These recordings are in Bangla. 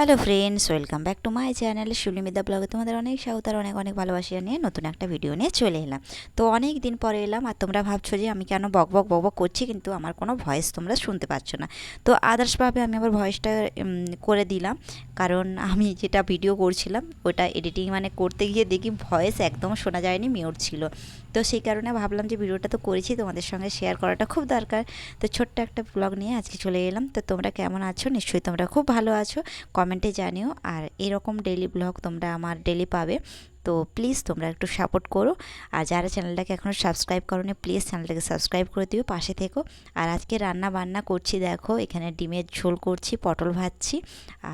Hello friends welcome back to my channel সুলিমিদা ব্লগে তোমাদের অনেক স্বাগত আর অনেক অনেক ভালোবাসা নিয়ে নতুন একটা ভিডিও নিয়ে চলে এলাম। তো অনেক দিন পরে এলাম আর তোমরা ভাবছ যে আমি কেন বক বক বক করছি, কিন্তু আমার কোনো ভয়েস তোমরা শুনতে পাচ্ছ না। তো আদার্সভাবে আমি আবার ভয়েসটা করে দিলাম। কারণ আমি যেটা ভিডিও করছিলাম, ওটা এডিটিং মানে করতে গিয়ে দেখি ভয়েস একদম শোনা যায়নি মিউট ছিল। তো সেই কারণে ভাবলাম যে ভিডিওটা তো করেছি, তোমাদের সঙ্গে শেয়ার করাটা খুব দরকার। তো ছোট্ট একটা ব্লগ নিয়ে আজকে চলে এলাম। তো তোমরা কেমন আছো? নিশ্চয়ই তোমরা খুব ভালো আছো। কমেন্টে জানিও। আর এরকম ডেলি ব্লগ তোমরা আমার ডেলি পাবে। তো প্লিজ তোমরা একটু সাপোর্ট করো। আর যারা চ্যানেলটাকে এখনও সাবস্ক্রাইব করোনি প্লিজ চ্যানেলটাকে সাবস্ক্রাইব করে দিও, পাশে থেকো। আর আজকে রান্না বান্না করছি, দেখো। এখানে ডিমের ঝোল করছি, পটল ভাজছি।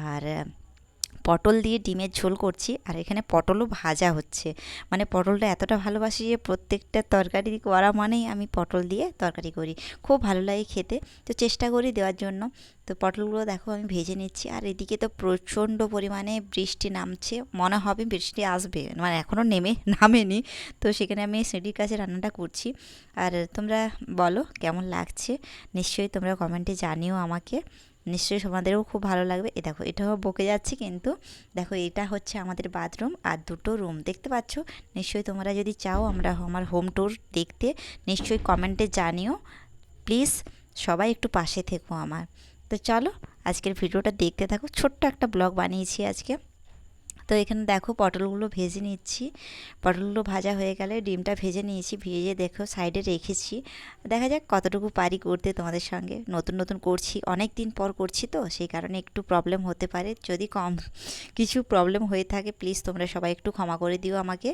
আর পটল দিয়ে ডিমের ঝোল করছি আর এখানে পটলও ভাজা হচ্ছে। মানে পটলটা এতটা ভালোবাসি যে প্রত্যেকটা তরকারি করা মানেই আমি পটল দিয়ে তরকারি করি। খুব ভালো লাগে খেতে। তো চেষ্টা করি দেওয়ার জন্য। তো পটলগুলো দেখো আমি ভেজে নিচ্ছি আর এদিকে তো প্রচণ্ড পরিমাণে বৃষ্টি নামছে। মনে হবে বৃষ্টি আসবে। মানে এখনও নেমে, নামেনি। তো সেখানে আমি সিঁড়ির কাছে রান্নাটা করছি। আর তোমরা বলো কেমন লাগছে? নিশ্চয়ই তোমরা কমেন্টে জানিও আমাকে। নিশ্চয়ই তোমাদেরও খুব ভালো লাগবে। এ দেখো, এটাও বকে যাচ্ছে কিন্তু। দেখো, এটা হচ্ছে আমাদের বাথরুম আর দুটো রুম। দেখতে পাচ্ছ? নিশ্চয়ই তোমরা যদি চাও আমরা আমার হোম ট্যুর দেখতে, নিশ্চয়ই কমেন্টে জানিও। প্লিজ, সবাই একটু পাশে থেকো আমার। তো চলো, আজকের ভিডিওটা দেখতে থাকো। ছোট্ট একটা ব্লগ বানিয়েছি আজকে। তো এখানে দেখো পটলগুলো ভেজে নিচ্ছি। পটলগুলো ভাজা হয়ে গেলে ডিমটা ভেজে নিয়েছি ভেজে দেখো সাইডে রেখেছি। দেখা যাক কতটুকু পারি করতে তোমাদের সঙ্গে। নতুন নতুন করছি, অনেক দিন পর করছি তো, সেই কারণে একটু প্রবলেম হতে পারে। যদি কম কিছু প্রবলেম হয়ে থাকে প্লিজ তোমরা সবাই একটু ক্ষমা করে দিও আমাকে।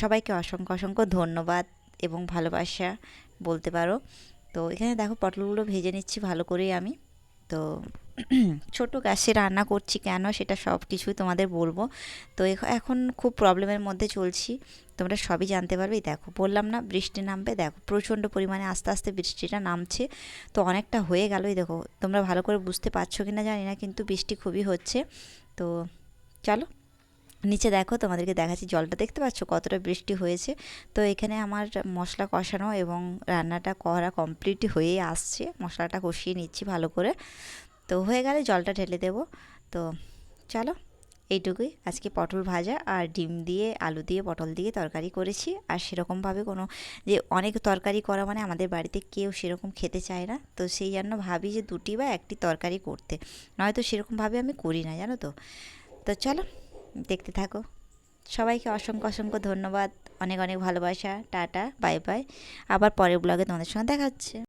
সবাইকে অসংখ্য অসংখ্য ধন্যবাদ এবং ভালোবাসা বলতে পারো। তো এখানে দেখো পটলগুলো ভেজে নিচ্ছি ভালো করে আমি। তো ছোট গ্যাসে রান্না করছি কেন সেটা সব কিছুই তোমাদের বলব। তো এখন খুব প্রবলেমের মধ্যে চলছি। তোমরা সবই জানতে পারবে। দেখো, বললাম না, বৃষ্টি নামবে। দেখো, প্রচণ্ড পরিমাণে আস্তে আস্তে বৃষ্টিটা নামছে। তো অনেকটা হয়ে গেলই দেখো, তোমরা ভালো করে বুঝতে পারছ কি না জানি না, কিন্তু বৃষ্টি খুবই হচ্ছে। তো চলো, নিচে দেখো, তোমাদেরকে দেখাচ্ছি জলটা। দেখতে পাচ্ছ কতটা বৃষ্টি হয়েছে? তো এখানে আমার মশলা কষানো এবং রান্নাটা করা কমপ্লিট হয়ে আসছে। মশলাটা কষিয়ে নিচ্ছি ভালো করে। তো হয়ে গেলে জলটা ঢেলে দেবো। তো চলো, এইটুকুই। আজকে পটল ভাজা আর ডিম দিয়ে, আলু দিয়ে, পটল দিয়ে তরকারি করেছি। আর সেরকমভাবে কোনো যে অনেক তরকারি করা মানে আমাদের বাড়িতে কেউ সেরকম খেতে চায় না। তো সেই জন্য ভাবি যে দুটি বা একটি তরকারি করতে। নয়তো সেরকমভাবে আমি করি না, জানো তো। তো চলো, দেখতে থাকো। সবাইকে অসংখ্য অসংখ্য ধন্যবাদ। অনেক অনেক ভালোবাসা। Tata, bye bye. আবার পরের ব্লগে তোমাদের সঙ্গে দেখা হচ্ছে।